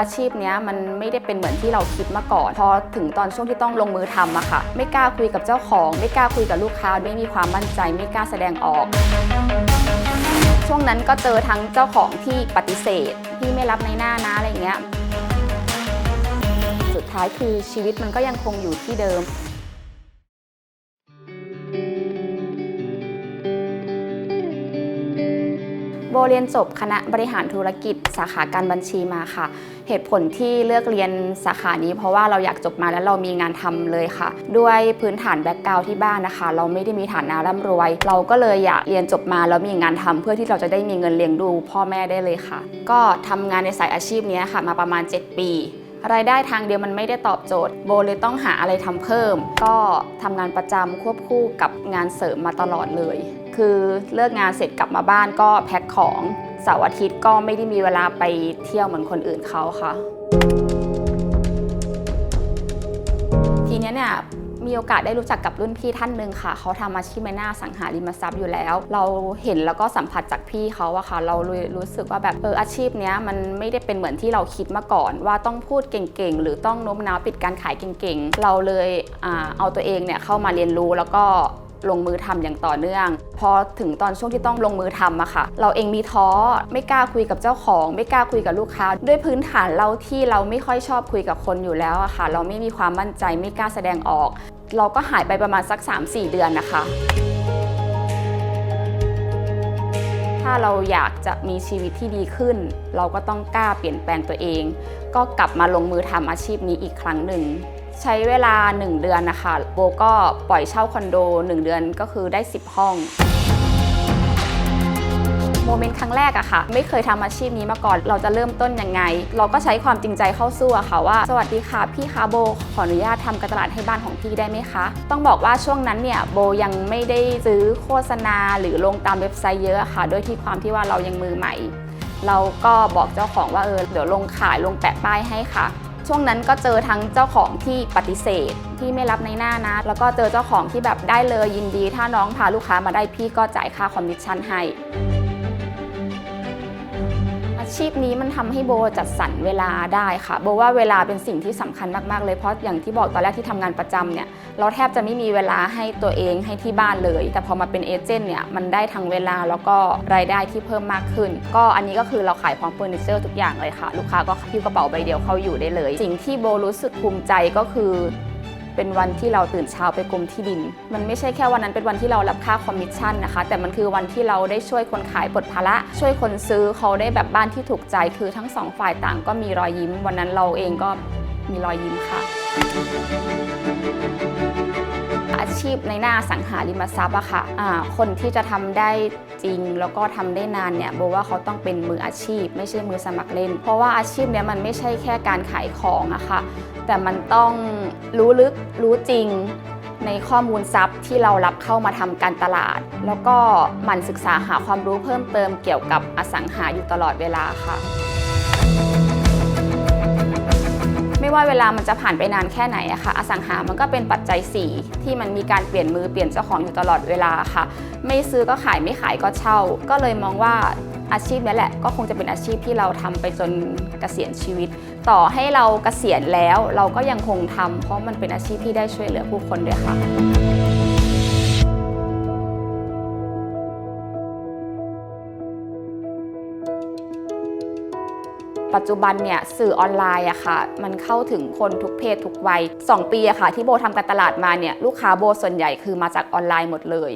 อาชีพเนี้ยมันไม่ได้เป็นเหมือนที่เราคิดมาก่อน พอถึงตอนช่วงที่ต้องลงมือทำอะค่ะ ไม่กล้าคุยกับเจ้าของ ไม่กล้าคุยกับลูกค้า ไม่มีความมั่นใจ ไม่กล้าแสดงออก ช่วงนั้นก็เจอทั้งเจ้าของที่ปฏิเสธ ที่ไม่รับในหน้านะอะไรอย่างเงี้ย สุดท้ายคือชีวิตมันก็ยังคงอยู่ที่เดิม โบเรียนจบคณะบริหารธุรกิจสาขาการบัญชีมาค่ะ เหตุผลที่เลือกเรียนสาขานี้ เพราะว่าเราอยากจบมาแล้วเรามีงานทำเลยค่ะ ด้วยพื้นฐานแบ็กกราวที่บ้านนะคะ เราไม่ได้มีฐานะร่ำรวย เราก็เลยอยากเรียนจบมาแล้วมีงานทำเพื่อที่เราจะได้มีเงินเลี้ยงดูพ่อแม่ได้เลยค่ะ ก็ทำงานในสายอาชีพนี้ค่ะมาประมาณ 7 ปี รายได้ทางเดียวมันไม่ได้ตอบโจทย์ โบเลยต้องหาอะไรทำเพิ่ม ก็ทำงานประจำควบคู่กับงานเสริมมาตลอดเลย คือเลิกงานเสร็จกลับมาบ้านก็แพ็คของเสาร์อาทิตย์ก็ไม่ได้มีเวลาไปเที่ยวเหมือนคนอื่นเขาค่ะ ทีเนี้ยเนี่ย มีโอกาสได้รู้จักกับรุ่นพี่ท่านหนึ่งค่ะ เขาทำอาชีพในหน้าสังหาริมทรัพย์อยู่แล้ว เราเห็นแล้วก็สัมผัสจากพี่เขาอะค่ะ เราเลยรู้สึกว่าแบบเอออาชีพเนี้ยมันไม่ได้เป็นเหมือนที่เราคิดมาก่อน ว่าต้องพูดเก่งๆ หรือต้องโน้มน้าวปิดการขายเก่งๆ เราเลยอเอาตัวเองเนี่ยเข้ามาเรียนรู้แล้วก็ลงมือทำอย่างต่อเนื่อง พอถึงตอนช่วงที่ต้องลงมือทำอะค่ะ เราเองมีท้อไม่กล้าคุยกับเจ้าของ ไม่กล้าคุยกับลูกค้า ด้วยพื้นฐานเราที่เราไม่ค่อยชอบคุยกับคนอยู่แล้วอะค่ะ เราไม่มีความมั่นใจไม่กล้าแสดงออก เราก็หายไปประมาณสัก 3-4 เดือนนะคะ ถ้าเราอยากจะมีชีวิตที่ดีขึ้น เราก็ต้องกล้าเปลี่ยนแปลงตัวเอง ก็กลับมาลงมือทำอาชีพนี้อีกครั้งหนึ่ง ใช้เวลา 1 เดือนนะคะ โบก็ปล่อยเช่าคอนโด 1 เดือนก็คือได้ 10 ห้อง โมเมนต์ครั้งแรกอะค่ะ ไม่เคยทำอาชีพนี้มาก่อน เราจะเริ่มต้นยังไง เราก็ใช้ความจริงใจเข้าสู้อะค่ะว่า สวัสดีค่ะ พี่คะโบ ขออนุญาตทำการตลาดให้บ้านของพี่ได้ไหมคะ ต้องบอกว่าช่วงนั้นเนี่ยโบยังไม่ได้ซื้อโฆษณาหรือลงตามเว็บไซต์เยอะอะค่ะ ด้วยที่ความที่ว่าเรายังมือใหม่ เราก็บอกเจ้าของว่าเออเดี๋ยวลงขายลงแปะป้ายให้ค่ะช่วงนั้นก็เจอทั้งเจ้าของที่ปฏิเสธที่ไม่รับในหน้านะ แล้วก็เจอเจ้าของที่แบบได้เลยยินดี ถ้าน้องพาลูกค้ามาได้พี่ก็จ่ายค่าคอมมิชชั่นให้ ชีพนี้มันทำให้โบจัดสรรเวลาได้ค่ะ โบว่าเวลาเป็นสิ่งที่สำคัญมากๆเลยเพราะอย่างที่บอกตอนแรกที่ทำงานประจำเนี่ยเราแทบจะไม่มีเวลาให้ตัวเองให้ที่บ้านเลย แต่พอมาเป็นเอเจนต์เนี่ยมันได้ทั้งเวลาแล้วก็รายได้ที่เพิ่มมากขึ้น ก็อันนี้ก็คือเราขายพร้อมเฟอร์นิเจอร์ทุกอย่างเลยค่ะ ลูกค้าก็หิ้วกระเป๋าใบเดียวเข้าอยู่ได้เลย สิ่งที่โบรู้สึกภูมิใจก็คือ เป็นวันที่เราตื่นเช้าไปกรมที่ดิน มันไม่ใช่แค่วันนั้นเป็นวันที่เรารับค่าคอมมิชชั่นนะคะ แต่มันคือวันที่เราได้ช่วยคนขายปลดภาระ ช่วยคนซื้อเขาได้แบบบ้านที่ถูกใจ คือทั้งสองฝ่ายต่างก็มีรอยยิ้ม วันนั้นเราเองก็มีรอยยิ้มค่ะ อาชีพในหน้าสังหาริมทรัพย์อะค่ะคนที่จะทำได้จริงแล้วก็ทำได้นานเนี่ยโบว่าเขาต้องเป็นมืออาชีพ ไม่ใช่มือสมัครเล่น เพราะว่าอาชีพเนี้ยมันไม่ใช่แค่การขายของอะค่ะแต่มันต้องรู้ลึกรู้จริงในข้อมูลทรัพย์ที่เรารับเข้ามาทำการตลาด แล้วก็หมั่นศึกษาหาความรู้เพิ่มเติมเกี่ยวกับอสังหาอยู่ตลอดเวลาค่ะ ว่าเวลามันจะผ่านไปนานแค่ไหนอะค่ะอสังหามันก็เป็นปัจจัย 4 ที่มันมีการเปลี่ยนมือเปลี่ยนเจ้าของอยู่ตลอดเวลาค่ะ ไม่ซื้อก็ขายไม่ขายก็เช่า ก็เลยมองว่าอาชีพนี้แหละก็คงจะเป็นอาชีพที่เราทำไปจนเกษียณชีวิต ต่อให้เราเกษียณแล้วเราก็ยังคงทำเพราะมันเป็นอาชีพที่ได้ช่วยเหลือผู้คนด้วยค่ะ ปัจจุบันเนี่ยสื่อออนไลน์อะค่ะ มันเข้าถึงคนทุกเพศทุกวัย 2 ปีอะค่ะ ที่โบทำการตลาดมาเนี่ยลูกค้าโบส่วนใหญ่คือมาจากออนไลน์หมดเลย